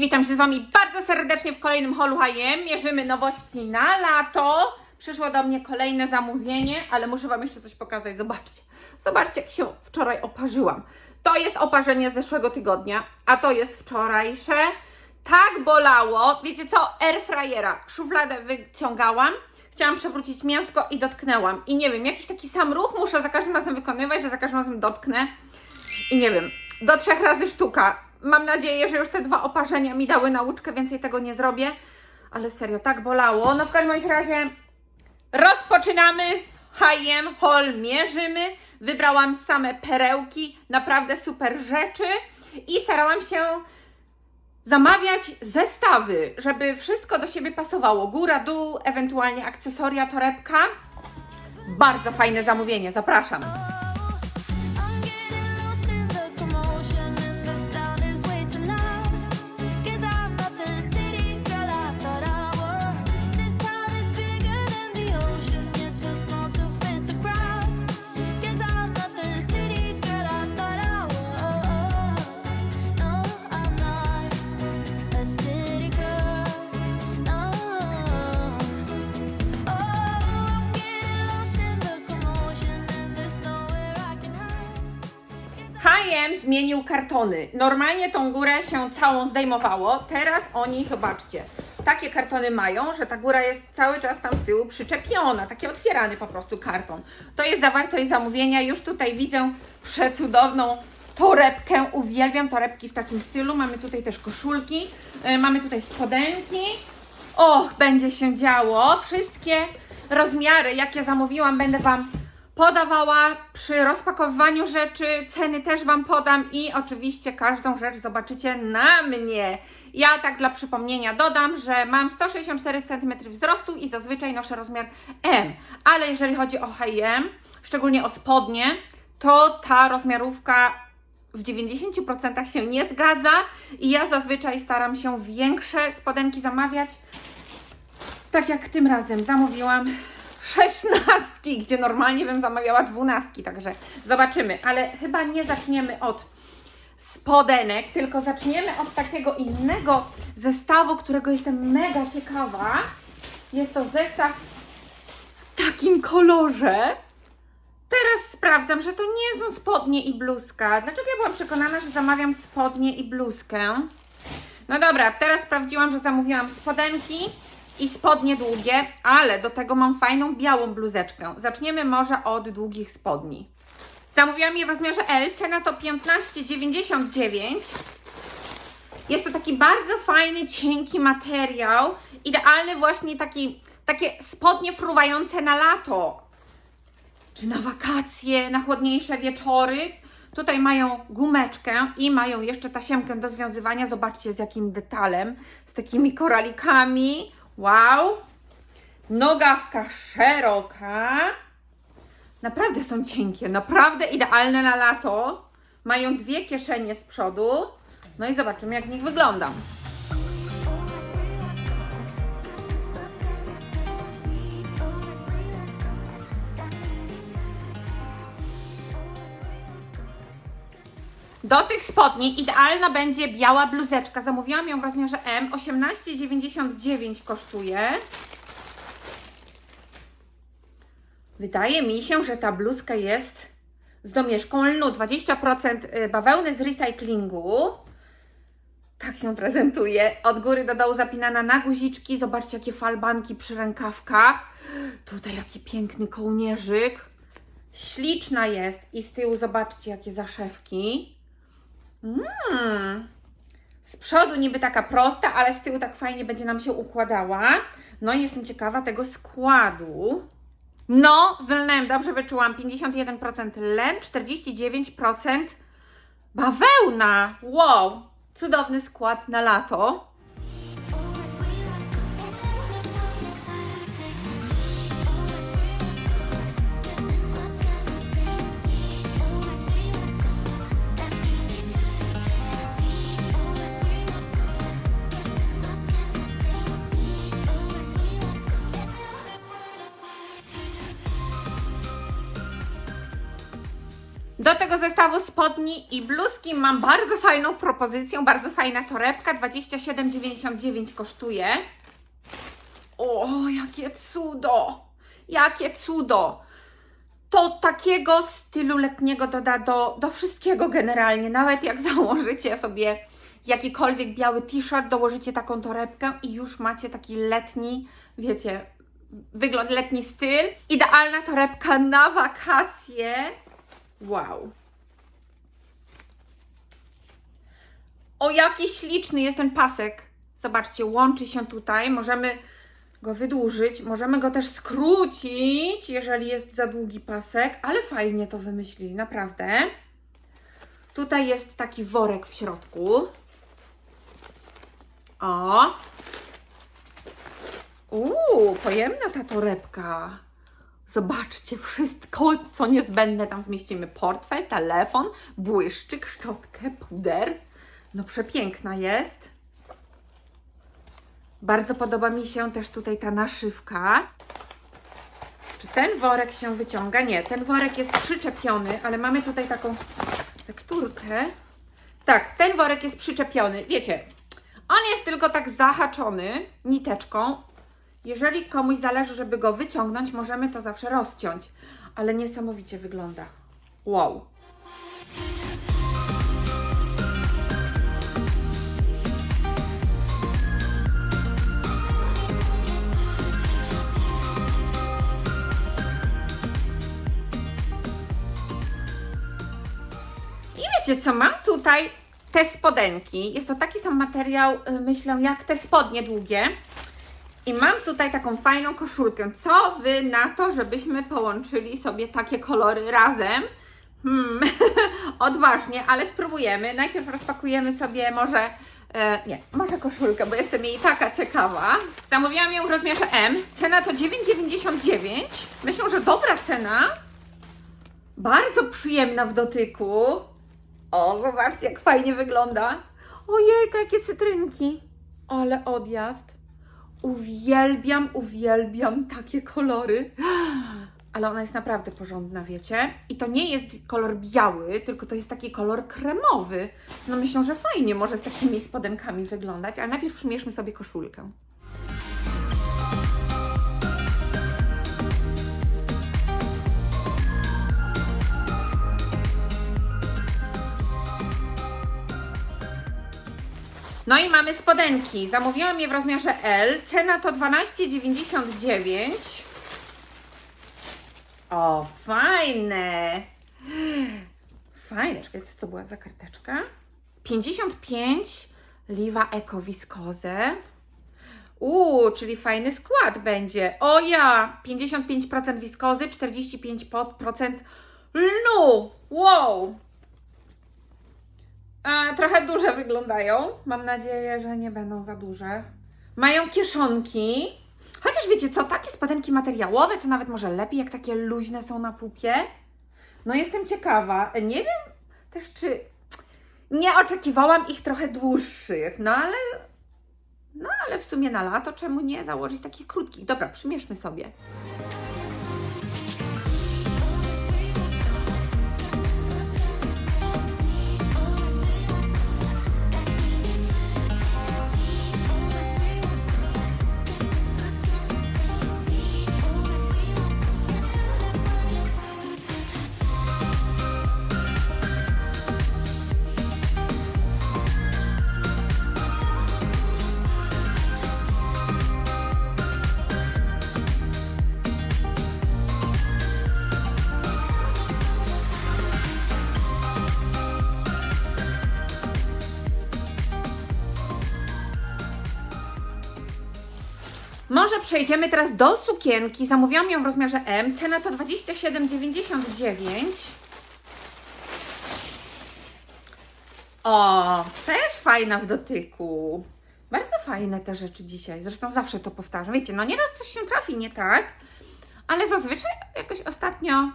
witam się z Wami bardzo serdecznie w kolejnym holu H&M. Mierzymy nowości na lato. Przyszło do mnie kolejne zamówienie, ale muszę Wam jeszcze coś pokazać. Zobaczcie, zobaczcie jak się wczoraj oparzyłam. To jest oparzenie z zeszłego tygodnia, a to jest wczorajsze. Tak bolało. Wiecie co? Airfryera. Szufladę wyciągałam. Chciałam przewrócić mięsko i dotknęłam. I nie wiem, jakiś taki sam ruch muszę za każdym razem wykonywać, że za każdym razem dotknę. I nie wiem, do trzech razy sztuka. Mam nadzieję, że już te dwa oparzenia mi dały nauczkę, więcej tego nie zrobię. Ale serio, tak bolało. No w każdym razie rozpoczynamy. H&M Haul mierzymy. Wybrałam same perełki, naprawdę super rzeczy i starałam się zamawiać zestawy, żeby wszystko do siebie pasowało. Góra, dół, ewentualnie akcesoria, torebka. Bardzo fajne zamówienie, zapraszam. Zmienił kartony. Normalnie tą górę się całą zdejmowało. Teraz oni, zobaczcie, takie kartony mają, że ta góra jest cały czas tam z tyłu przyczepiona. Taki otwierany po prostu karton. To jest zawartość zamówienia. Już tutaj widzę przecudowną torebkę. Uwielbiam torebki w takim stylu. Mamy tutaj też koszulki. Yy, mamy tutaj spodenki. Och, będzie się działo. Wszystkie rozmiary, jakie zamówiłam, będę Wam podawała przy rozpakowywaniu rzeczy. Ceny też Wam podam i oczywiście każdą rzecz zobaczycie na mnie. Ja tak dla przypomnienia dodam, że mam 164 cm wzrostu i zazwyczaj noszę rozmiar M. Ale jeżeli chodzi o H&M, szczególnie o spodnie, to ta rozmiarówka w 90% się nie zgadza i ja zazwyczaj staram się większe spodenki zamawiać. Tak jak tym razem zamówiłam szesnastki, gdzie normalnie bym zamawiała dwunastki, także zobaczymy. Ale chyba nie zaczniemy od spodenek, tylko zaczniemy od takiego innego zestawu, którego jestem mega ciekawa. Jest to zestaw w takim kolorze. Teraz sprawdzam, że to nie są spodnie i bluzka. Dlaczego ja byłam przekonana, że zamawiam spodnie i bluzkę? No dobra, teraz sprawdziłam, że zamówiłam spodenki i spodnie długie, ale do tego mam fajną białą bluzeczkę. Zaczniemy może od długich spodni. Zamówiłam je w rozmiarze L, cena to 15,99. Jest to taki bardzo fajny, cienki materiał, idealny właśnie taki, takie spodnie fruwające na lato czy na wakacje, na chłodniejsze wieczory. Tutaj mają gumeczkę i mają jeszcze tasiemkę do związywania. Zobaczcie z jakim detalem, z takimi koralikami. Wow! Nogawka szeroka. Naprawdę są cienkie, naprawdę idealne na lato. Mają dwie kieszenie z przodu. No i zobaczymy, jak w nich wyglądam. Do tych spodni idealna będzie biała bluzeczka. Zamówiłam ją w rozmiarze M. 18,99 kosztuje. Wydaje mi się, że ta bluzka jest z domieszką lnu. 20% bawełny z recyklingu. Tak się prezentuje. Od góry do dołu zapinana na guziczki. Zobaczcie, jakie falbanki przy rękawkach. Tutaj jaki piękny kołnierzyk. Śliczna jest. I z tyłu zobaczcie, jakie zaszewki. Mm. Z przodu niby taka prosta, ale z tyłu tak fajnie będzie nam się układała. No i jestem ciekawa tego składu. No, z lnem dobrze wyczułam. 51% len, 49% bawełna. Wow, cudowny skład na lato. Zestawu spodni i bluzki mam bardzo fajną propozycję, bardzo fajna torebka, 27,99 kosztuje. O, jakie cudo! Jakie cudo! To takiego stylu letniego doda do, do wszystkiego generalnie. Nawet jak założycie sobie jakikolwiek biały t-shirt, dołożycie taką torebkę i już macie taki letni, wiecie, wygląd, letni styl. Idealna torebka na wakacje. Wow. O, jaki śliczny jest ten pasek. Zobaczcie, łączy się tutaj. Możemy go wydłużyć, możemy go też skrócić, jeżeli jest za długi pasek, ale fajnie to wymyślili, naprawdę. Tutaj jest taki worek w środku. O! Uuu, pojemna ta torebka. Zobaczcie, wszystko, co niezbędne tam zmieścimy. Portfel, telefon, błyszczyk, szczotkę, puder. No przepiękna jest. Bardzo podoba mi się też tutaj ta naszywka. Czy ten worek się wyciąga? Nie, ten worek jest przyczepiony, ale mamy tutaj taką tekturkę. Tak, ten worek jest przyczepiony. Wiecie, on jest tylko tak zahaczony niteczką. Jeżeli komuś zależy, żeby go wyciągnąć, możemy to zawsze rozciąć. Ale niesamowicie wygląda. Wow. Wiecie co, mam tutaj te spodenki. Jest to taki sam materiał, y, myślę, jak te spodnie długie. I mam tutaj taką fajną koszulkę. Co wy na to, żebyśmy połączyli sobie takie kolory razem? Hmm, odważnie, ale spróbujemy. Najpierw rozpakujemy sobie może, e, nie, może koszulkę, bo jestem jej taka ciekawa. Zamówiłam ją w rozmiarze M. Cena to 9,99. Myślę, że dobra cena. Bardzo przyjemna w dotyku. O, zobaczcie, jak fajnie wygląda. Ojej, jakie cytrynki. Ale odjazd. Uwielbiam, uwielbiam takie kolory. Ale ona jest naprawdę porządna, wiecie? I to nie jest kolor biały, tylko to jest taki kolor kremowy. No myślę, że fajnie może z takimi spodenkami wyglądać, ale najpierw przymierzmy sobie koszulkę. No i mamy spodenki. Zamówiłam je w rozmiarze L. Cena to 12,99. O, fajne. Fajne. Czekaj, co to była za karteczka? 55 Liwa Eco Viscose. Uuu, czyli fajny skład będzie. O ja! 55% wiskozy, 45% lnu. Wow! E, trochę duże wyglądają. Mam nadzieję, że nie będą za duże. Mają kieszonki. Chociaż wiecie co, takie spodenki materiałowe to nawet może lepiej, jak takie luźne są na pupie. No jestem ciekawa. Nie wiem też, czy nie oczekiwałam ich trochę dłuższych, no ale no ale w sumie na lato czemu nie założyć takich krótkich? Dobra, przymierzmy sobie. Może przejdziemy teraz do sukienki. Zamówiłam ją w rozmiarze M. Cena to 27,99. O, też fajna w dotyku. Bardzo fajne te rzeczy dzisiaj. Zresztą zawsze to powtarzam. Wiecie, no nieraz coś się trafi nie tak, ale zazwyczaj jakoś ostatnio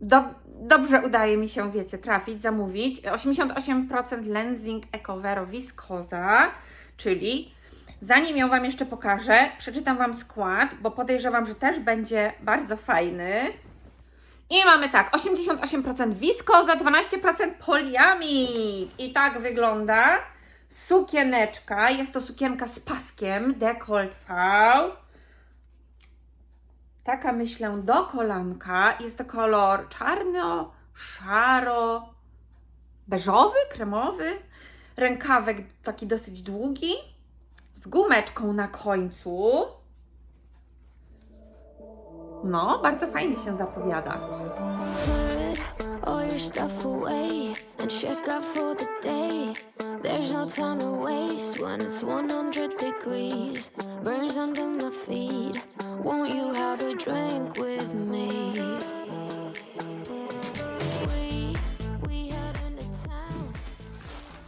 do, dobrze udaje mi się, wiecie, trafić, zamówić. 88% Lensing Ecovero Viscosa, czyli zanim ją Wam jeszcze pokażę, przeczytam Wam skład, bo podejrzewam, że też będzie bardzo fajny. I mamy tak, 88% wiskoza, 12% poliamid. I tak wygląda sukieneczka. Jest to sukienka z paskiem, dekolt V. Taka myślę do kolanka. Jest to kolor czarno, szaro, beżowy, kremowy. Rękawek taki dosyć długi, z gumeczką na końcu. No, bardzo fajnie się zapowiada. Put all your stuff away and check out for the day. There's time to waste when it's 100 degrees. Burns under my feet. Won't you have a drink with me?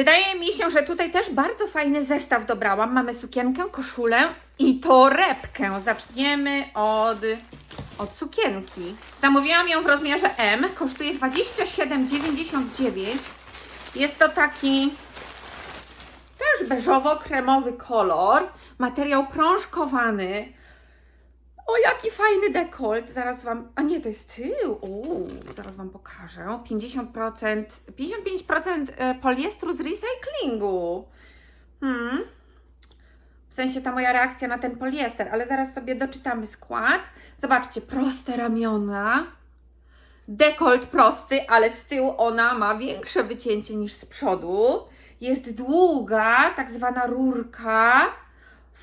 Wydaje mi się, że tutaj też bardzo fajny zestaw dobrałam. Mamy sukienkę, koszulę i torebkę. Zaczniemy od, od sukienki. Zamówiłam ją w rozmiarze M. Kosztuje 27,99. Jest to taki też beżowo-kremowy kolor. Materiał prążkowany. O, jaki fajny dekolt. Zaraz Wam. A nie, to jest tył. Uuu, zaraz Wam pokażę. 50%, 55% e, poliestru z recyklingu. Hmm. W sensie ta moja reakcja na ten poliester, ale zaraz sobie doczytamy skład. Zobaczcie, proste ramiona. Dekolt prosty, ale z tyłu ona ma większe wycięcie niż z przodu. Jest długa, tak zwana rurka.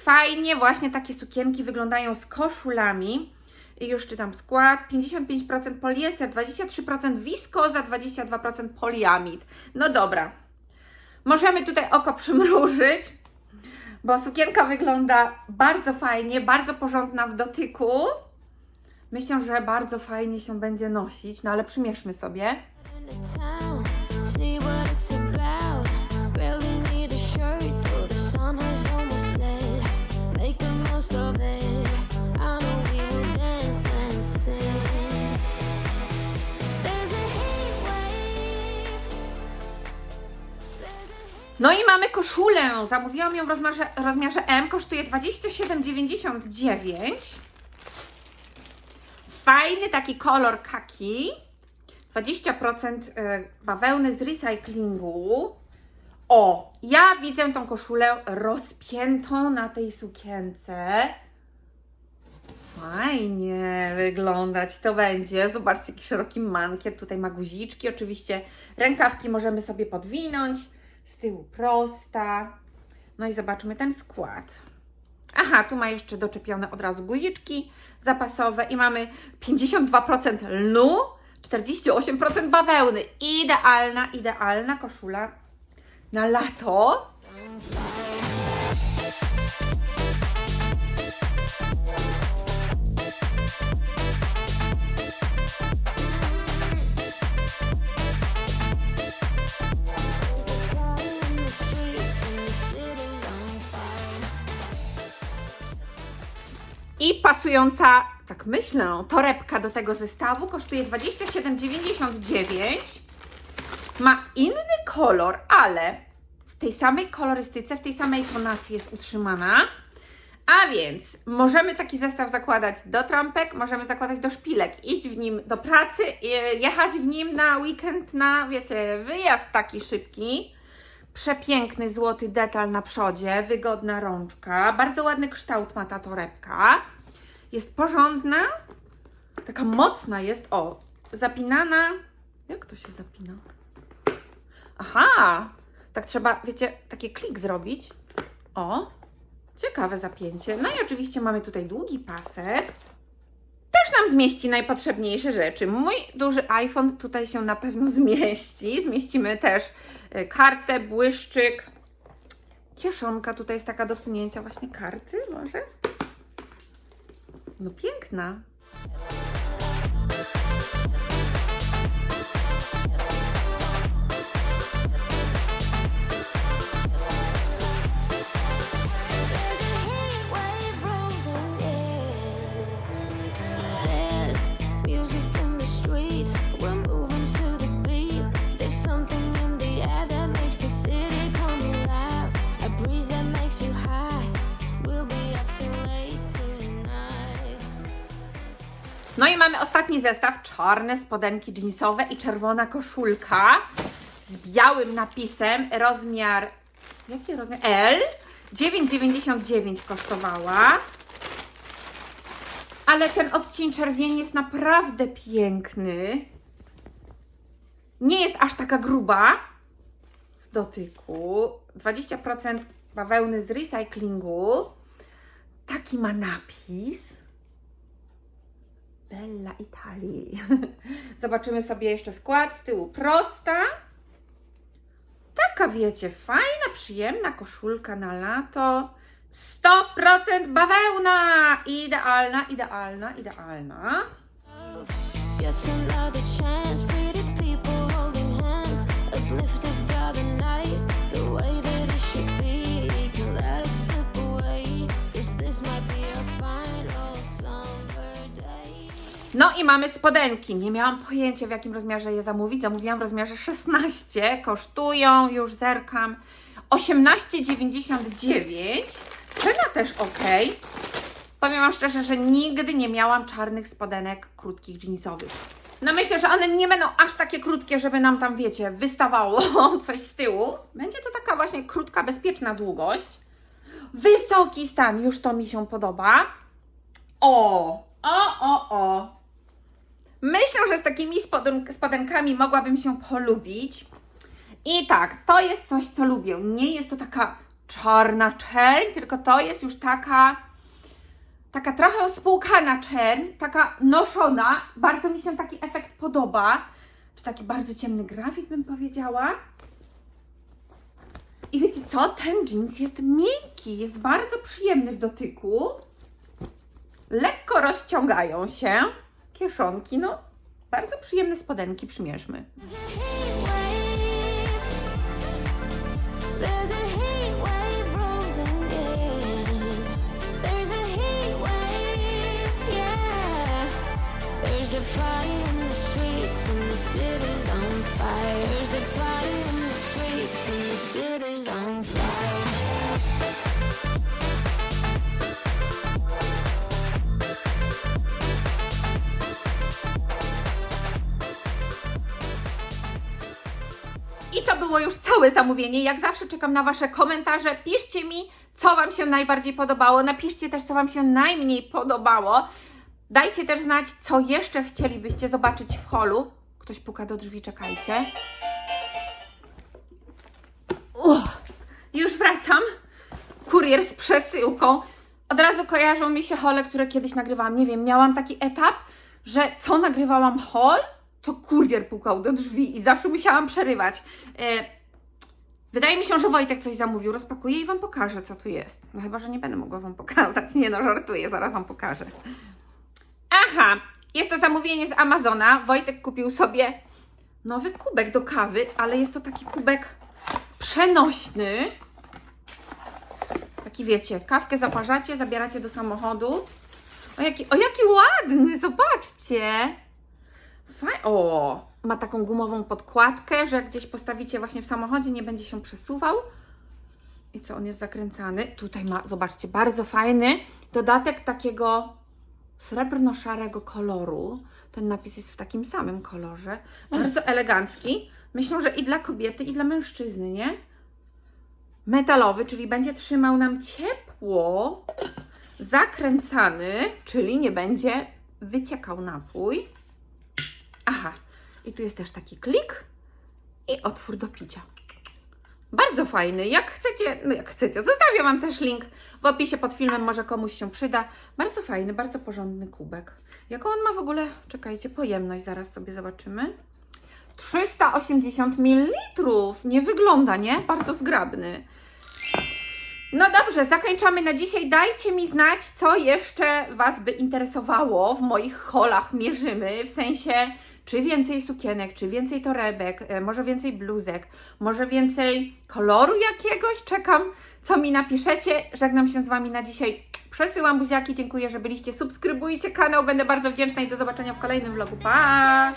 Fajnie właśnie takie sukienki wyglądają z koszulami. I już czytam skład. 55% poliester, 23% wiskoza, 22% poliamid. No dobra. Możemy tutaj oko przymrużyć, bo sukienka wygląda bardzo fajnie, bardzo porządna w dotyku. Myślę, że bardzo fajnie się będzie nosić, no ale przymierzmy sobie. No i mamy koszulę. Zamówiłam ją w rozmiarze, rozmiarze M. Kosztuje 27,99. Fajny taki kolor kaki. 20% e, bawełny z recyklingu. O, ja widzę tą koszulę rozpiętą na tej sukience. Fajnie wyglądać to będzie. Zobaczcie, jaki szeroki mankiet. Tutaj ma guziczki. Oczywiście rękawki możemy sobie podwinąć. Z tyłu prosta. No i zobaczmy ten skład. Aha, tu ma jeszcze doczepione od razu guziczki zapasowe i mamy 52% lnu, 48% bawełny. Idealna, idealna koszula na lato. I pasująca, tak myślę, torebka do tego zestawu kosztuje 27,99. Ma inny kolor, ale w tej samej kolorystyce, w tej samej tonacji jest utrzymana. A więc możemy taki zestaw zakładać do trampek, możemy zakładać do szpilek, iść w nim do pracy, je- jechać w nim na weekend, na wiecie, wyjazd taki szybki. Przepiękny złoty detal na przodzie, wygodna rączka, bardzo ładny kształt ma ta torebka. Jest porządna, taka mocna jest, o, zapinana. Jak to się zapina? Aha, tak trzeba, wiecie, taki klik zrobić. O, ciekawe zapięcie. No i oczywiście mamy tutaj długi pasek. Też nam zmieści najpotrzebniejsze rzeczy. Mój duży iPhone tutaj się na pewno zmieści. Zmieścimy też y, kartę, błyszczyk. Kieszonka tutaj jest taka do wsunięcia właśnie karty, może? No piękna. No i mamy ostatni zestaw, czarne spodenki jeansowe i czerwona koszulka z białym napisem, rozmiar, jaki rozmiar? L, 9,99 kosztowała. Ale ten odcień czerwieni jest naprawdę piękny. Nie jest aż taka gruba w dotyku. 20% bawełny z recyklingu. Taki ma napis. Bella Italii. Zobaczymy sobie jeszcze skład z tyłu. Prosta. Taka wiecie, fajna, przyjemna koszulka na lato. 100% bawełna! Idealna, idealna, idealna. Another chance, pretty people holding hands, uplifted by the night, the No i mamy spodenki. Nie miałam pojęcia w jakim rozmiarze je zamówić. Zamówiłam w rozmiarze 16. Kosztują, już zerkam, 18,99. Cena też ok. Powiem Wam szczerze, że nigdy nie miałam czarnych spodenek krótkich jeansowych. No myślę, że one nie będą aż takie krótkie, żeby nam tam, wiecie, wystawało coś z tyłu. Będzie to taka właśnie krótka, bezpieczna długość. Wysoki stan, już to mi się podoba. O, o, o, o. Myślę, że z takimi spoden- spodenkami mogłabym się polubić. I tak, to jest coś, co lubię. Nie jest to taka czarna czerń, tylko to jest już taka, taka trochę spłukana czerń, taka noszona. Bardzo mi się taki efekt podoba. Czy taki bardzo ciemny grafit, bym powiedziała. I wiecie co? Ten jeans jest miękki, jest bardzo przyjemny w dotyku. Lekko rozciągają się kieszonki, no bardzo przyjemne spodenki, przymierzmy. There's a I to było już całe zamówienie. Jak zawsze czekam na Wasze komentarze. Piszcie mi, co Wam się najbardziej podobało. Napiszcie też, co Wam się najmniej podobało. Dajcie też znać, co jeszcze chcielibyście zobaczyć w holu. Ktoś puka do drzwi, czekajcie. Uff, już wracam. Kurier z przesyłką. Od razu kojarzą mi się hole, które kiedyś nagrywałam. Nie wiem, miałam taki etap, że co nagrywałam hol, to kurier pukał do drzwi i zawsze musiałam przerywać. E, wydaje mi się, że Wojtek coś zamówił. Rozpakuję i Wam pokażę, co tu jest. No chyba, że nie będę mogła Wam pokazać. Nie no, żartuję, zaraz Wam pokażę. Aha, jest to zamówienie z Amazona. Wojtek kupił sobie nowy kubek do kawy, ale jest to taki kubek przenośny. Taki wiecie, kawkę zaparzacie, zabieracie do samochodu. O jaki, o jaki ładny, zobaczcie. Faj o, ma taką gumową podkładkę, że jak gdzieś postawicie właśnie w samochodzie, nie będzie się przesuwał. I co, on jest zakręcany. Tutaj ma, zobaczcie, bardzo fajny dodatek takiego srebrno-szarego koloru. Ten napis jest w takim samym kolorze. Bardzo elegancki. Myślę, że i dla kobiety, i dla mężczyzny, nie? Metalowy, czyli będzie trzymał nam ciepło. Zakręcany, czyli nie będzie wyciekał napój. Aha, i tu jest też taki klik i otwór do picia. Bardzo fajny. Jak chcecie, no jak chcecie, zostawię Wam też link w opisie pod filmem, może komuś się przyda. Bardzo fajny, bardzo porządny kubek. Jaką on ma w ogóle, czekajcie, pojemność, zaraz sobie zobaczymy. 380 ml. Nie wygląda, nie? Bardzo zgrabny. No dobrze, zakończamy na dzisiaj. Dajcie mi znać, co jeszcze Was by interesowało w moich holach mierzymy, w sensie czy więcej sukienek, czy więcej torebek, e, może więcej bluzek, może więcej koloru jakiegoś. Czekam, co mi napiszecie. Żegnam się z Wami na dzisiaj. Przesyłam buziaki, dziękuję, że byliście. Subskrybujcie kanał, będę bardzo wdzięczna i do zobaczenia w kolejnym vlogu. Pa!